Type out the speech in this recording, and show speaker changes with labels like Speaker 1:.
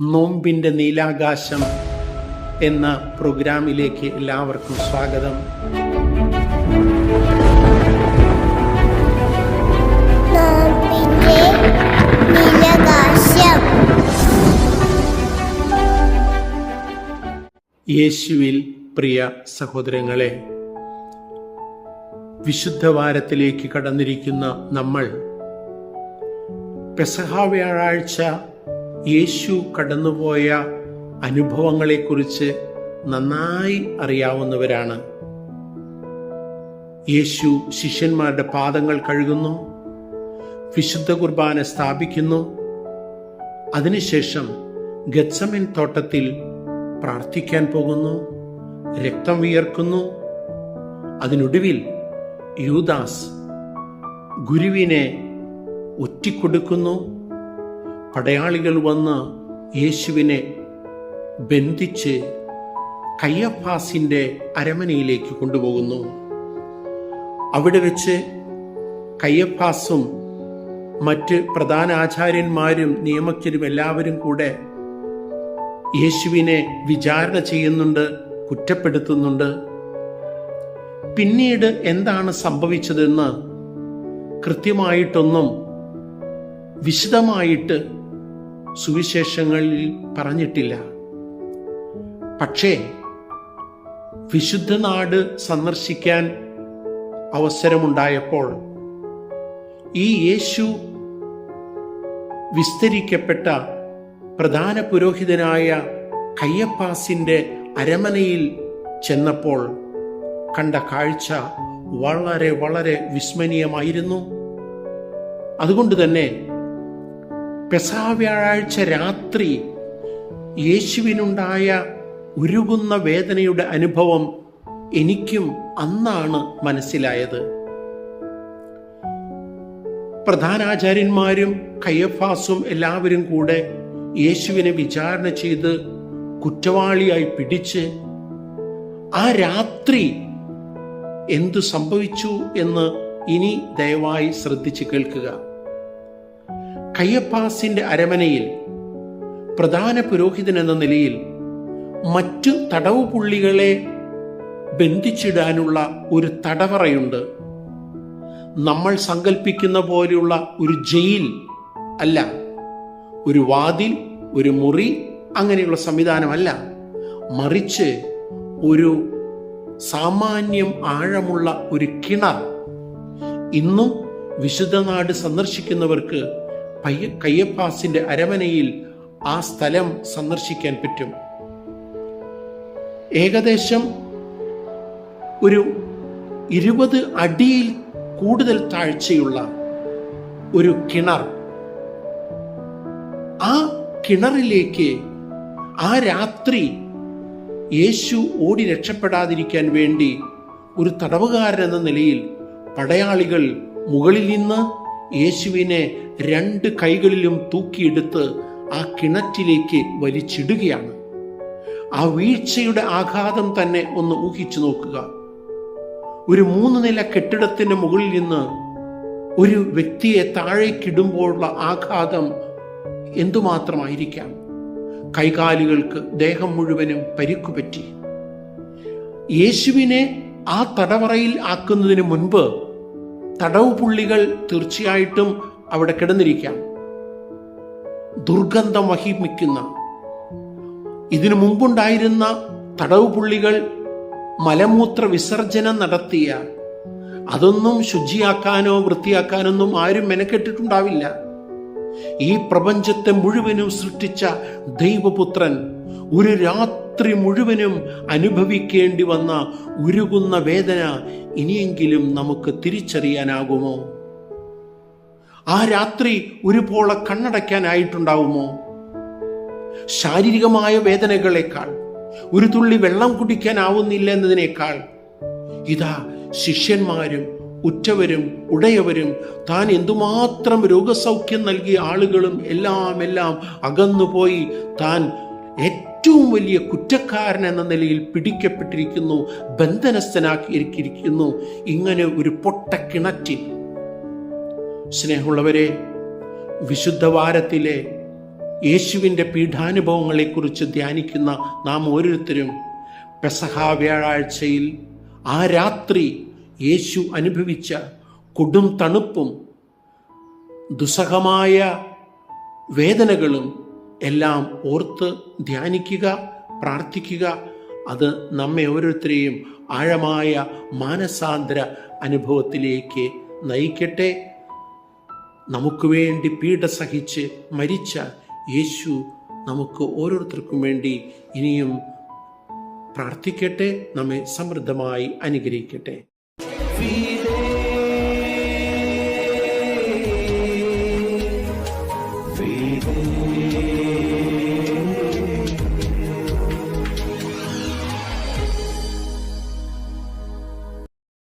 Speaker 1: നോമ്പിന്റെ നീലാകാശം എന്ന പ്രോഗ്രാമിലേക്ക് എല്ലാവർക്കും സ്വാഗതം. യേശുവിൽ പ്രിയ സഹോദരങ്ങളെ വിശുദ്ധ വാരത്തിലേക്ക് കടന്നിരിക്കുന്ന നമ്മൾ പെസഹ വ്യാഴാഴ്ച യേശു കടന്നുപോയ അനുഭവങ്ങളെക്കുറിച്ച് നന്നായി അറിയാവുന്നവരാണ്. യേശു ശിഷ്യന്മാരുടെ പാദങ്ങൾ കഴുകുന്നു വിശുദ്ധ കുർബാന സ്ഥാപിക്കുന്നു. അതിനുശേഷം ഗത്സമിൻ തോട്ടത്തിൽ പ്രാർത്ഥിക്കാൻ പോകുന്നു രക്തം വിയർക്കുന്നു. അതിനൊടുവിൽ യൂദാസ് ഗുരുവിനെ ഒറ്റിക്കൊടുക്കുന്നു. പടയാളികൾ വന്ന് യേശുവിനെ ബന്ധിച്ച് കയ്യഫാസിന്റെ അരമനയിലേക്ക് കൊണ്ടുപോകുന്നു. അവിടെ വെച്ച് കയ്യഫാസും മറ്റ് പ്രധാന ആചാര്യന്മാരും നിയമജ്ഞരും എല്ലാവരും കൂടെ യേശുവിനെ വിചാരണ ചെയ്യുന്നുണ്ട് കുറ്റപ്പെടുത്തുന്നുണ്ട്. പിന്നീട് എന്താണ് സംഭവിച്ചതെന്ന് കൃത്യമായിട്ടൊന്നും വിശദമായിട്ട് സുവിശേഷങ്ങളിൽ പറഞ്ഞിട്ടില്ല. പക്ഷേ വിശുദ്ധ നാട് സന്ദർശിക്കാൻ അവസരമുണ്ടായപ്പോൾ ഈ യേശു വിസ്തരിക്കപ്പെട്ട പ്രധാന പുരോഹിതനായ കയ്യപ്പാസിന്റെ അരമനയിൽ ചെന്നപ്പോൾ കണ്ട കാഴ്ച വളരെ വളരെ വിസ്മരണീയമായിരുന്നു അതുകൊണ്ട് തന്നെ പെസാ വ്യാഴാഴ്ച രാത്രി യേശുവിനുണ്ടായ ഉരുകുന്ന വേദനയുടെ അനുഭവം എനിക്കും അന്നാണ് മനസ്സിലായത്. പ്രധാനാചാര്യന്മാരും കയ്യഫാസും എല്ലാവരും കൂടെ യേശുവിനെ വിചാരണ ചെയ്ത് കുറ്റവാളിയായി പിടിച്ച് ആ രാത്രി എന്തു സംഭവിച്ചു എന്ന് ഇനി ദയവായി ശ്രദ്ധിച്ച് കേൾക്കുക. കയ്യപ്പാസിന്റെ അരമനയിൽ പ്രധാന പുരോഹിതൻ എന്ന നിലയിൽ മറ്റു തടവ് പുള്ളികളെ ബന്ധിച്ചിടാനുള്ള ഒരു തടവറയുണ്ട്. നമ്മൾ സങ്കല്പിക്കുന്ന പോലെയുള്ള ഒരു ജയിൽ അല്ല ഒരു വാതിൽ ഒരു മുറി അങ്ങനെയുള്ള സംവിധാനമല്ല. മറിച്ച് ഒരു സാമാന്യം ആഴമുള്ള ഒരു കിണർ. ഇന്നും വിശുദ്ധനാട് സന്ദർശിക്കുന്നവർക്ക് പയ്യ കയ്യപ്പാസിന്റെ അരമനയിൽ ആ സ്ഥലം സന്ദർശിക്കാൻ പറ്റും. ഏകദേശം ഒരു ഇരുപത് അടിയിൽ കൂടുതൽ താഴ്ചയുള്ള ഒരു കിണർ. ആ കിണറിലേക്ക് ആ രാത്രി യേശു ഓടി രക്ഷപ്പെടാതിരിക്കാൻ വേണ്ടി ഒരു തടവുകാരൻ എന്ന നിലയിൽ പടയാളികൾ മുകളിൽ നിന്ന് യേശുവിനെ രണ്ട് കൈകളിലും തൂക്കിയെടുത്ത് ആ കിണറ്റിലേക്ക് വലിച്ചിടുകയാണ്. ആ വീഴ്ചയുടെ ആഘാതം തന്നെ ഒന്ന് ഊഹിച്ചു നോക്കുക. ഒരു മൂന്ന് നില കെട്ടിടത്തിന്റെ മുകളിൽ നിന്ന് ഒരു വ്യക്തിയെ താഴേക്കിടുമ്പോഴുള്ള ആഘാതം എന്തുമാത്രമായിരിക്കാം? കൈകാലുകൾക്ക് ദേഹം മുഴുവനും പരിക്കുപറ്റി. യേശുവിനെ ആ തടവറയിൽ ആക്കുന്നതിന് മുൻപ് തടവ് പുള്ളികൾ തീർച്ചയായിട്ടും അവിടെ കിടന്നിരിക്കാം. ദുർഗന്ധം വഹിമിക്കുന്ന ഇതിനു മുമ്പുണ്ടായിരുന്ന തടവ് പുള്ളികൾ മലമൂത്ര വിസർജനം നടത്തിയ അതൊന്നും ശുചിയാക്കാനോ വൃത്തിയാക്കാനൊന്നും ആരും മെനക്കെട്ടിട്ടുണ്ടാവില്ല. ഈ പ്രപഞ്ചത്തെ മുഴുവനും സൃഷ്ടിച്ച ദൈവപുത്രൻ ഒരു രാത്രി മുഴുവനും അനുഭവിക്കേണ്ടി വന്ന ഉരുകുന്ന വേദന ഇനിയെങ്കിലും നമുക്ക് തിരിച്ചറിയാനാകുമോ? ആ രാത്രി ഒരു പോള കണ്ണടയ്ക്കാനായിട്ടുണ്ടാവുമോ? ശാരീരികമായ വേദനകളെക്കാൾ ഒരു തുള്ളി വെള്ളം കുടിക്കാനാവുന്നില്ല എന്നതിനേക്കാൾ ഇതാ ശിഷ്യന്മാരും ഉറ്റവരും ഉടയവരും താൻ എന്തുമാത്രം രോഗസൗഖ്യം നൽകിയ ആളുകളും എല്ലാം എല്ലാം അകന്നുപോയി താൻ ഏറ്റവും വലിയ കുറ്റക്കാരൻ എന്ന നിലയിൽ പിടിക്കപ്പെട്ടിരിക്കുന്നു ബന്ധനസ്ഥനാക്കിയിരിക്കുന്നു ഇങ്ങനെ ഒരു പൊട്ട കിണറ്റിൽ. സ്നേഹമുള്ളവരെ വിശുദ്ധ വാരത്തിലെ യേശുവിന്റെ പീഠാനുഭവങ്ങളെക്കുറിച്ച് ധ്യാനിക്കുന്ന നാം ഓരോരുത്തരും പെസഹ വ്യാഴാഴ്ചയിൽ ആ രാത്രി യേശു അനുഭവിച്ച കൊടും തണുപ്പും ദുസ്സഹമായ വേദനകളും എല്ലാം ഓർത്ത് ധ്യാനിക്കുക പ്രാർത്ഥിക്കുക. അത് നമ്മെ ഓരോരുത്തരെയും ആഴമായ മാനസാന്തര അനുഭവത്തിലേക്ക് നയിക്കട്ടെ. നമുക്ക് വേണ്ടി പീഡ സഹിച്ച് മരിച്ച യേശു നമുക്ക് ഓരോരുത്തർക്കും വേണ്ടി ഇനിയും പ്രാർത്ഥിക്കട്ടെ നമ്മെ സമൃദ്ധമായി അനുഗ്രഹിക്കട്ടെ.